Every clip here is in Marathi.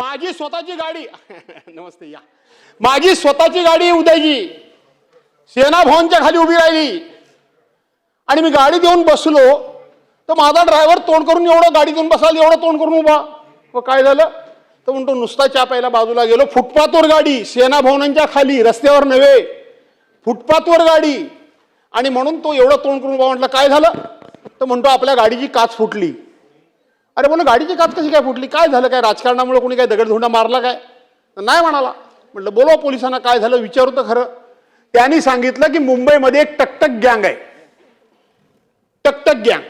माझी स्वतःची गाडी. नमस्ते या. माझी स्वतःची गाडी उद्याची सेना भवनच्या खाली उभी राहिली. आणि मी गाडी देऊन बसलो. तर माझा ड्रायव्हर तोंड करून एवढं गाडी देऊन बसाल एवढं तोंड करून उभा. व काय झालं? तर म्हणतो नुसता चहा प्यायला बाजूला गेलो. फुटपाथवर गाडी सेना भवनांच्या खाली रस्त्यावर नव्हे. फुटपाथवर गाडी. आणि म्हणून तो एवढं तोंड करून उभा म्हटलं काय झालं? तर म्हणतो आपल्या गाडीची काच फुटली. अरे म्हणलं गाडीची काच कशी काय फुटली? काय झालं काय? राजकारणामुळे कोणी काय दगडधोंडा मारला काय? नाही म्हणाला. म्हटलं बोलवा पोलिसांना काय झालं विचारू तर खरं. त्यांनी सांगितलं की मुंबईमध्ये एक टकटक गँग आहे. टकटक गँग.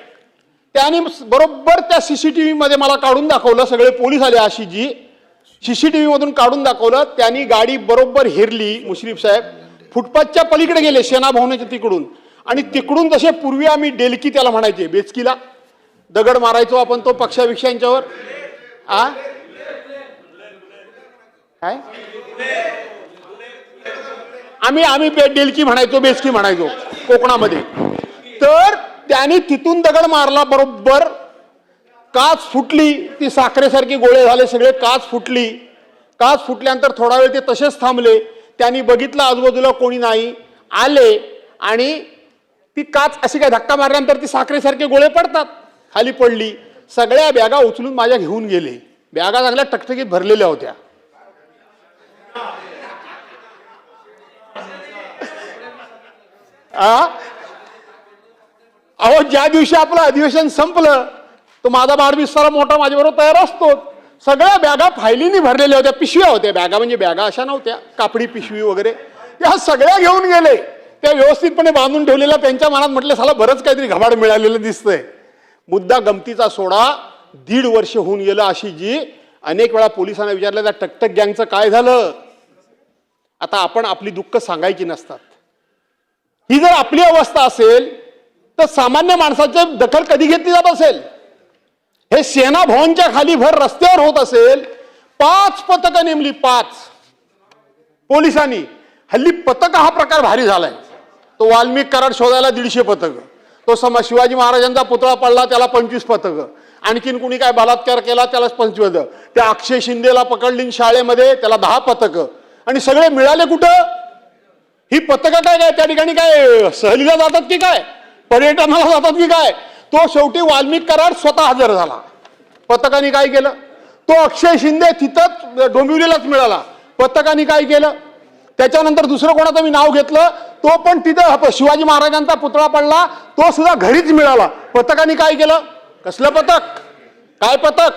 त्यांनी बरोबर त्या सीसीटीव्ही मध्ये मला काढून दाखवलं सगळे पोलीस आले अशी जी. सीसीटीव्ही मधून काढून दाखवलं त्यांनी गाडी बरोबर हेरली मुश्रीफ साहेब. फुटपाथच्या पलीकडे गेले सेना भवनाच्या तिकडून. आणि तिकडून जसे पूर्वी आम्ही डेलकी त्याला म्हणायचे बेचकीला. दगड मारायचो आपण तो पक्षाभिक्षांच्यावर आ? काय? आम्ही आम्ही बे- डेलकी म्हणायचो बेस्की म्हणायचो कोकणामध्ये. तर त्यांनी तिथून दगड मारला बरोबर. काच फुटली ती साखरेसारखी गोळे झाले सगळे काच फुटली. काच फुटल्यानंतर थोडा वेळ ते तसेच थांबले. त्यांनी बघितलं आजूबाजूला कोणी नाही. आले आणि ती काच अशी काय धक्का मारल्यानंतर ती साखरेसारखे गोळे पडतात. खाली पडली सगळ्या बॅगा उचलून माझ्या घेऊन गेले. बॅगा चांगल्या टकटकीत भरलेल्या होत्या. आ? अहो ज्या दिवशी आपलं अधिवेशन संपलं तो माझा बारबिस्तारा मोठा माझ्याबरोबर तयार असतो. सगळ्या बॅगा फायलीनी भरलेल्या होत्या पिशव्या होत्या. बॅगा म्हणजे बॅगा अशा नव्हत्या कापडी पिशवी वगैरे. या सगळ्या घेऊन गेले. त्या व्यवस्थितपणे बांधून ठेवलेल्या त्यांच्या मनात म्हटलं साला बरंच काहीतरी घबाड मिळालेलं दिसतंय. मुद्दा गमतीचा सोडा दीड वर्ष होऊन गेलं अशी जी अनेक वेळा पोलिसांना विचारलं त्या टकटक गँगचं काय झालं? आता आपण आपली दुःख सांगायची नसतात. ही जर आपली अवस्था असेल तर सामान्य माणसाची दखल कधी घेतली जात असेल? हे सेना भवनच्या खाली भर रस्त्यावर होत असेल पाच पथकं नेमली पाच. पोलिसांनी हल्ली पथक हा प्रकार भारी झालाय. तो वाल्मिक कराड शोधायला दीडशे पथक. तो सम शिवाजी महाराजांचा पुतळा पडला त्याला पंचवीस पथक. आणखीन कुणी काय बलात्कार केला त्यालाच पंचवीस. त्या अक्षय शिंदेला पकडली शाळेमध्ये त्याला दहा पथक. आणि सगळे मिळाले कुठं? ही पथकं काय काय? त्या ठिकाणी काय सहलीला जातात की काय? पर्यटनाला जातात की काय? तो शेवटी वाल्मिक कराड स्वतः हजर झाला. पथकाने काय केलं? तो अक्षय शिंदे तिथंच डोंबिवलीलाच मिळाला. पथकाने काय केलं? त्याच्यानंतर दुसरं कोणाचं मी नाव घेतलं? तो पण तिथं शिवाजी महाराजांचा पुतळा पडला तो सुद्धा घरीच मिळाला. पथकाने काय केलं? कसलं पथक? काय पथक?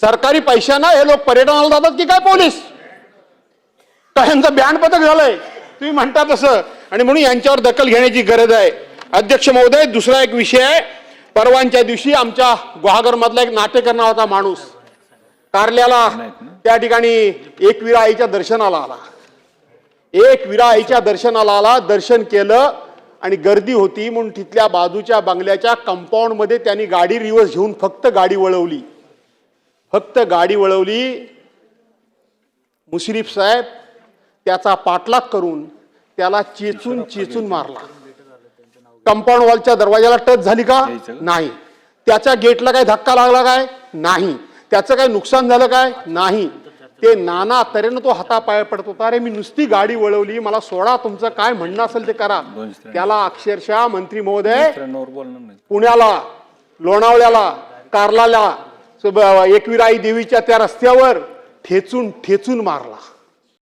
सरकारी पैशानं हे लोक पर्यटनाला जातात की काय पोलीस? यांचं बँड पथक झालंय? तुम्ही म्हणता तसं. आणि म्हणून यांच्यावर दखल घेण्याची गरज आहे. अध्यक्ष महोदय दुसरा एक विषय आहे. परवांच्या दिवशी आमच्या गुहागर मधला एक नाटेकर नावाचा माणूस. कारल्याला त्या ठिकाणी एक विरा आईच्या दर्शनाला आला. एक विरा आईच्या दर्शनाला आला दर्शन केलं आणि गर्दी होती म्हणून तिथल्या बाजूच्या बंगल्याच्या कंपाऊंडमध्ये त्यांनी गाडी रिवर्स घेऊन फक्त गाडी वळवली. फक्त गाडी वळवली. मुश्रीफ साहेब त्याचा पाठलाग करून त्याला चेचून चेचून मारला. कंपाऊंड वॉलच्या दरवाजाला टच झाली का? नाही. त्याच्या गेटला काय धक्का लागला काय? नाही. त्याचं काय नुकसान झालं काय? नाही. ते नाना तऱ्हेनं तो हातापाय पडत होता. अरे मी नुसती गाडी वळवली मला सोडा तुमचं काय म्हणणं असेल ते करा. त्याला अक्षरशः मंत्री महोदय पुण्याला लोणावळ्याला कार्लाला एकविराई देवीच्या त्या रस्त्यावर ठेचून ठेचून मारला.